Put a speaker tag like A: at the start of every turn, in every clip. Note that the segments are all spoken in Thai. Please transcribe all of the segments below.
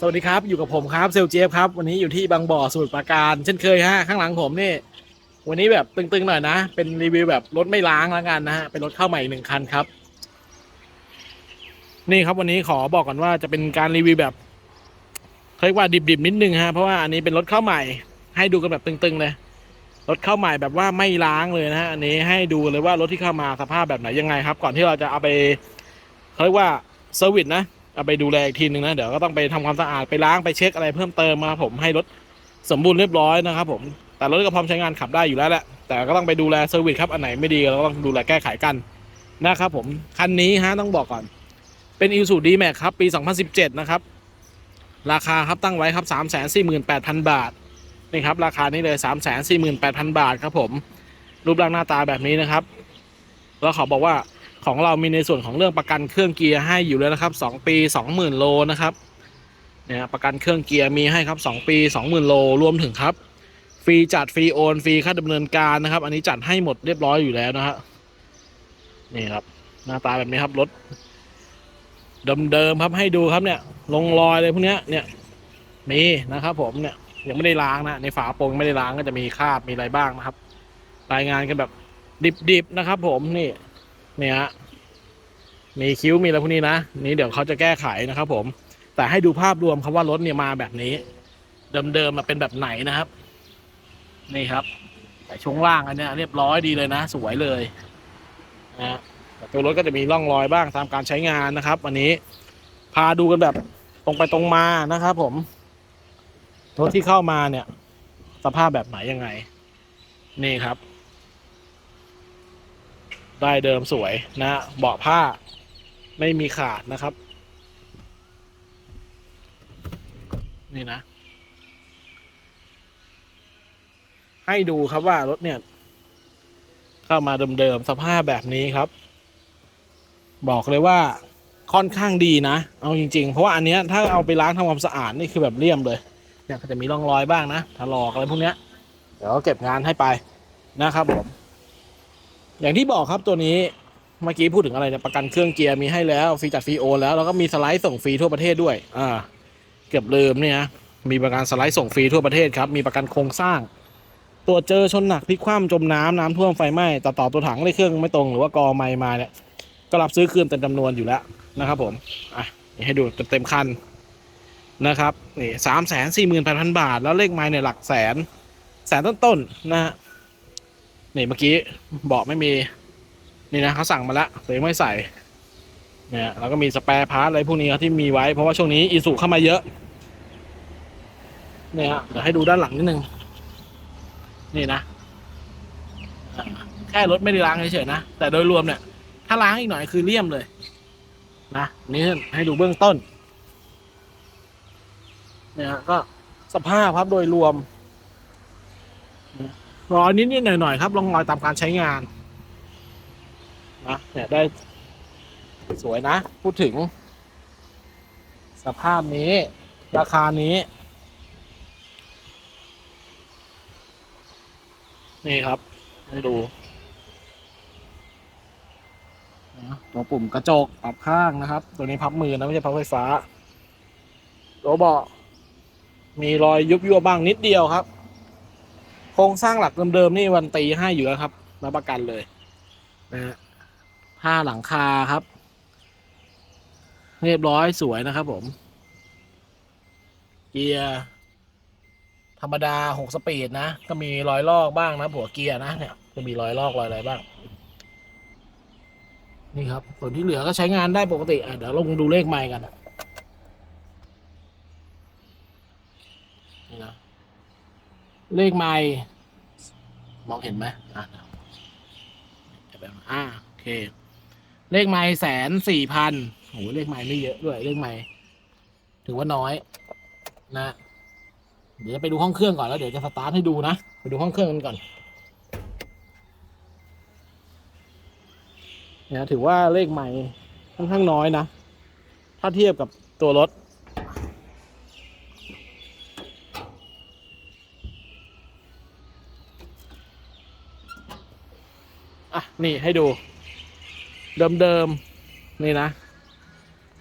A: สวัสดีครับ อยู่กับผมครับเซลเจฟครับ วันนี้อยู่ที่บางบ่อสมุทรปราการ เช่นเคยฮะ ข้างหลังผมนี่ วันนี้แบบตึงๆหน่อยนะ เป็นรีวิวแบบรถไม่ล้างแล้วกันนะฮะ เป็นรถเข้าใหม่หนึ่งคันครับ นี่ครับวันนี้ขอบอกก่อนว่าจะเป็นการรีวิวแบบเรียกว่าดิบๆนิดนึงฮะ เพราะว่าอันนี้เป็นรถเข้าใหม่ ให้ดูกันแบบตึงๆเลย รถเข้าใหม่แบบว่าไม่ล้างเลยนะฮะ อันนี้ให้ดูเลยว่ารถที่เข้ามาสภาพแบบไหนยังไงครับ ก่อนที่เราจะเอาไปเรียกว่าเซอร์วิสนะ เอาไปดูแลอีกทีหนึ่งนะ เดี๋ยวก็ต้องไปทำความสะอาดไปล้างไปเช็คอะไรเพิ่มเติมมาผมให้รถสมบูรณ์เรียบร้อยนะครับผมแต่รถก็พร้อมใช้งานขับได้อยู่แล้วแหละแต่ก็ต้องไปดูแลเซอร์วิสครับอันไหนไม่ดีเราก็ต้องดูแลแก้ไขกันนะครับผมคันนี้ฮะต้องบอกก่อน เป็นอีซูดีแม็กครับปี 2017 นะครับ ราคาครับตั้งไว้ครับ 348,000 บาทนี่ครับราคานี้เลย 348,000 บาทครับผมรูปร่างหน้าตาแบบนี้นะครับ แล้วเขาบอกว่า ของเรามีในส่วนของเรื่องประกันเครื่องเกียร์ให้อยู่แล้วนะครับ 2 ปี 20,000 โลนะครับเนี่ยประกันเครื่องเกียร์มีให้ครับ 2 ปี 20,000 โลรวมถึงครับฟรีจัดฟรีโอนฟรีค่าดำเนินการนะครับ อันนี้จัดให้หมดเรียบร้อยอยู่แล้วนะฮะนี่ครับ หน้าตาแบบนี้ครับรถเดิมๆครับให้ดูครับเนี่ยลงรอยเลยพวกเนี้ยเนี่ยมีนะครับ ผมเนี่ยยังไม่ได้ล้างนะในฝาโปรงไม่ได้ล้างก็จะมีคราบมีอะไรบ้างนะครับ รายงานกันแบบดิบๆนะครับ ผมนี่ เนี่ยฮะมีคิ้วมีอะไรพวกนี้นะนี่เดี๋ยวเขาจะแก้ไขนะครับผม แต่ให้ดูภาพรวมครับว่ารถเนี่ยมาแบบนี้ เดิมๆมาเป็นแบบไหนนะครับ นี่ครับ แต่ช่วงล่างอันเนี้ยเรียบร้อยดีเลยนะ สวยเลยนะฮะแต่ตัวรถก็จะมีร่องรอยบ้างตามการใช้งานนะครับวันนี้พาดูกันแบบตรงไปตรงมานะครับ ผมรถที่เข้ามาเนี่ย สภาพแบบไหนยังไง นี่ครับ ได้เดิมสวยนะเบาะผ้าไม่มีขาดนะครับ นี่นะ ให้ดูครับว่ารถเนี่ย เข้ามาเดิมๆสภาพแบบนี้ครับ บอกเลยว่าค่อนข้างดีนะ เอาจริง ๆ เพราะว่าอันเนี้ยถ้าเอาไปล้างทำความสะอาดนี่คือแบบเลี่ยมเลยเนี่ยก็จะมีร่องรอยบ้างนะถลอกอะไรพวกเนี้ย เดี๋ยวเก็บงานให้ไปนะครับผม อย่างที่บอกครับตัวนี้เมื่อกี้พูดถึงอะไรเนี่ยประกันเครื่องเกียร์มีให้แล้วฟรีจัดฟรีโอนแล้วแล้วก็มีสไลด์ส่งฟรีทั่วประเทศด้วย อ่า เกือบลืมเนี่ย มีประกันสไลด์ส่งฟรีทั่วประเทศครับ มีประกันโครงสร้างตรวเจอชนหนักพลิกคว่ำจมน้ำน้ำท่วมไฟไหม้ต่อต่อตัวถังในเครื่องไม่ตรงหรือว่ากอไม้มาเนี่ยก็รับซื้อคืนเต็มจำนวนอยู่แล้วนะครับผมอะให้ดูเต็มคันนะครับนี่สามแสนสี่หมื่นแปดพันบาท แล้วเลขไม้เนี่ยหลักแสนแสนต้นๆนะฮะ นี่เมื่อกี้บอกไม่มี นี่นะเขาสั่งมาแล้วแต่ยังไม่ใส่เนี่ยแล้วก็มีสแปร์พาร์ทอะไรพวกนี้ครับที่มีไว้เพราะว่าช่วงนี้อีสุเข้ามาเยอะ เนี่ยเดี๋ยวให้ดูด้านหลังนิดนึง นี่นะแค่รถไม่ได้ล้างเฉยๆนะ แต่โดยรวมเนี่ย ถ้าล้างอีกหน่อยคือเลี่ยมเลย นะนี่ให้ดูเบื้องต้น เนี่ยฮะก็สภาพครับโดยรวม รอยนิดๆหน่อยๆครับลองรอยตามการใช้งานนะเนี่ยได้สวยนะ พูดถึง สภาพนี้ ราคานี้ นี่ครับให้ดูตัวปุ่มกระจกปรับข้างนะครับ ตัวนี้พับมือนะไม่ใช่พับไฟฟ้าตัวเบาะมีรอยยุบยั่วบ้างนิดเดียวครับ ครงสร้างหลักเดิมๆนี่วันตีให้อยู่แล้วครับรับประกันเลยนะฮะผ้าหลังคาครับ เรียบร้อยสวยนะครับผม เกียร์ธรรมดาหกสปีดนะ ก็มีรอยลอกบ้างนะหัวเกียร์นะเนี่ยจะมีรอยลอกรอยอะไรบ้าง นี่ครับ ส่วนที่เหลือก็ใช้งานได้ปกติอะเดี๋ยวลงดูเลขไมล์กันอะนี่นะ เลขไมล์มองเห็นไหมอะอ่าโอเค เลขไม้แสนสี่พันโหเลขไม้ไม่เยอะด้วย เลขไม้ถือว่าน้อย นะ เดี๋ยวจะไปดูห้องเครื่องก่อนแล้วเดี๋ยวจะสตาร์ทให้ดูนะ ไปดูห้องเครื่องกันก่อนเนี่ยถือว่าเลขใหม่ค่อนข้างน้อยนะ ถ้าเทียบกับตัวรถ อะ นี่ให้ดู เดิมๆ นี่นะ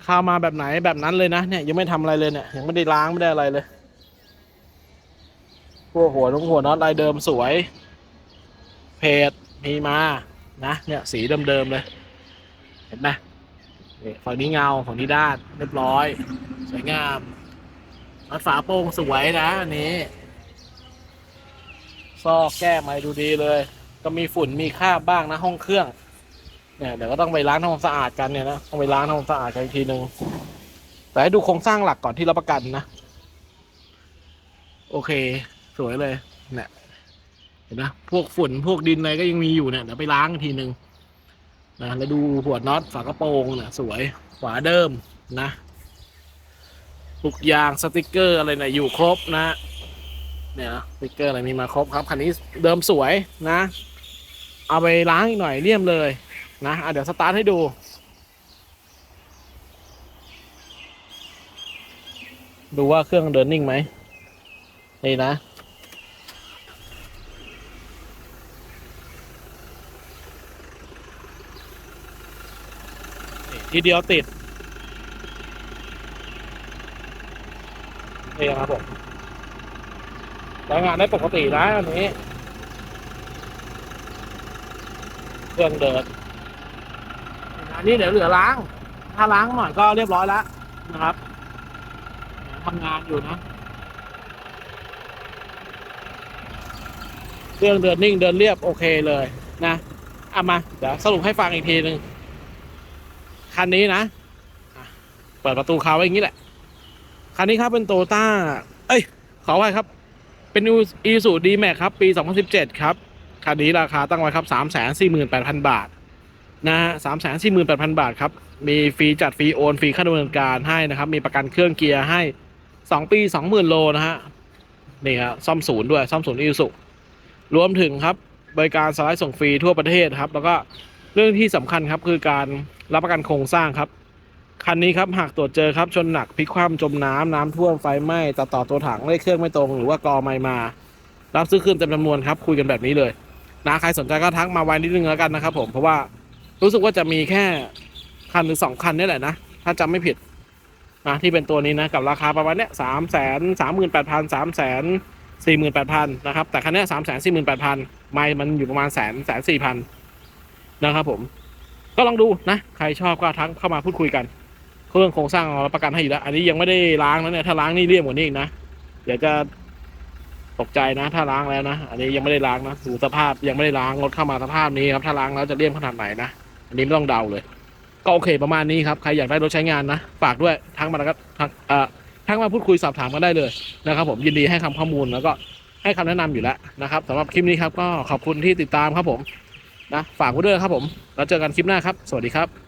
A: ข้าวมาแบบไหนแบบนั้นเลยนะเนี่ยยังไม่ทำอะไรเลยเนี่ยยังไม่ได้ล้างไม่ได้อะไรเลยพวกหัวน้องหัวน็อตลายเดิมสวย เพจมีมานะเนี่ยสีเดิมๆเลย เห็นไหมนี่ฝั่งนี้เงาฝั่งนี้ด้านเรียบร้อย สวยงามน็อตฝาโป่งสวยนะอันนี้ ซอกแก้ไมาดูดีเลย ก็มีฝุ่นมีคราบบ้างนะห้องเครื่อง เนี่ยเดี๋ยวก็ต้องไปล้างทำความสะอาดกันเนี่ยนะต้องไปล้างทำความสะอาดกันอีกทีหนึ่งแต่ให้ดูโครงสร้างหลักก่อนที่รับประกันนะ โอเค สวยเลยเนี่ยเห็นไหมพวกฝุ่นพวกดินอะไรก็ยังมีอยู่เนี่ยเดี๋ยวไปล้างอีกทีหนึ่งนะแล้วดูหัวน็อตฝากระโปรงเนี่ยสวยฝาเดิมนะปุกยางสติกเกอร์อะไรเนี่ยอยู่ครบนะเนี่ยสติกเกอร์อะไรมีมาครบครับคันนี้เดิมสวยนะ เอาไปล้างอีกหน่อยเลี่ยมเลยนะะเดี๋ยวสตาร์ทให้ดูดูว่าเครื่องเดินนิ่งไหมนี่นะ ทีเดียวติดนี่ครับผมใช้งานได้ปกตินะอันนี้ เครื่องเดินอันนี้เดี๋ยวเหลือล้าง ถ้าล้างหน่อยก็เรียบร้อยแล้วนะครับทำงานอยู่นะ เครื่องเดินนิ่งเดินเรียบโอเคเลยนะเอามา เดี๋ยวสรุปให้ฟังอีกทีหนึ่งคันนี้นะ เปิดประตูคาไว้อย่างนี้แหละ คันนี้ครับเป็นโตต้า เอ้ย ขอไว้ครับ เป็นอีซูดีแม็กครับ ปี 2017 ครับ คันนี้ราคาตั้งไว้ครับ 348,000 บาท นะฮะ348,000บาทครับ มีฟรีจัดฟรีโอนฟรีค่าดำเนินการให้นะครับ มีประกันเครื่องเกียร์ให้2ปี20,000โลนะฮะ นี่ครับซ่อมศูนย์ด้วยซ่อมศูนย์อีซูรวมถึงครับบริการสไลด์ส่งฟรีทั่วประเทศครับ แล้วก็เรื่องที่สำคัญครับคือการรับประกันโครงสร้างครับคันนี้ครับหากตรวจเจอครับชนหนักพลิกคว่ำจมน้ำน้ำท่วมไฟไหม้ตัดต่อตัวถังเลขเครื่องไม่ตรง หรือว่ากอไม่มา รับซื้อคืนเต็มจำนวนครับ คุยกันแบบนี้เลย นะใครสนใจก็ทักมาไว้นิดนึงแล้วกันนะครับผมเพราะว่ารู้สึกว่าจะมีแค่คันหรือสองคันนี่แหละนะ ถ้าจำไม่ผิดนะที่เป็นตัวนี้นะ กับราคาประมาณเนี้ยสามแสนสามหมื่นแปดพันสามแสนสี่หมื่นแปดพันนะครับ แต่คันนี้สามแสนสี่หมื่นแปดพันไม่มันอยู่ประมาณแสนแสนสี่พันนะครับผม ก็ลองดูนะ ใครชอบก็ทักเข้ามาพูดคุยกัน เครื่องโครงสร้างเราประกันให้อยู่แล้ว อันนี้ยังไม่ได้ล้างนะเนี่ย ถ้าล้างนี่เรียบกว่านี้อีกนะ เดี๋ยวจะ ตกใจนะ ถ้าล้างแล้วนะ อันนี้ยังไม่ได้ล้างนะดูสภาพยังไม่ได้ล้างรถเข้ามาสภาพนี้ครับ ถ้าล้างแล้วจะเลี่ยมขนาดไหนนะ อันนี้ไม่ต้องเดาเลย ก็โอเคประมาณนี้ครับ ใครอยากได้รถใช้งานนะ ฝากด้วยทักมาแล้วก็ทักเอ่อทักมาพูดคุยสอบถามกันได้เลยนะครับ ผมยินดีให้คำข้อมูลแล้วก็ให้คำแนะนำอยู่แล้วนะครับสำหรับคลิปนี้ครับก็ขอบคุณที่ติดตามครับผมนะฝากไว้ด้วยครับผม แล้วเจอกันคลิปหน้าครับ สวัสดีครับ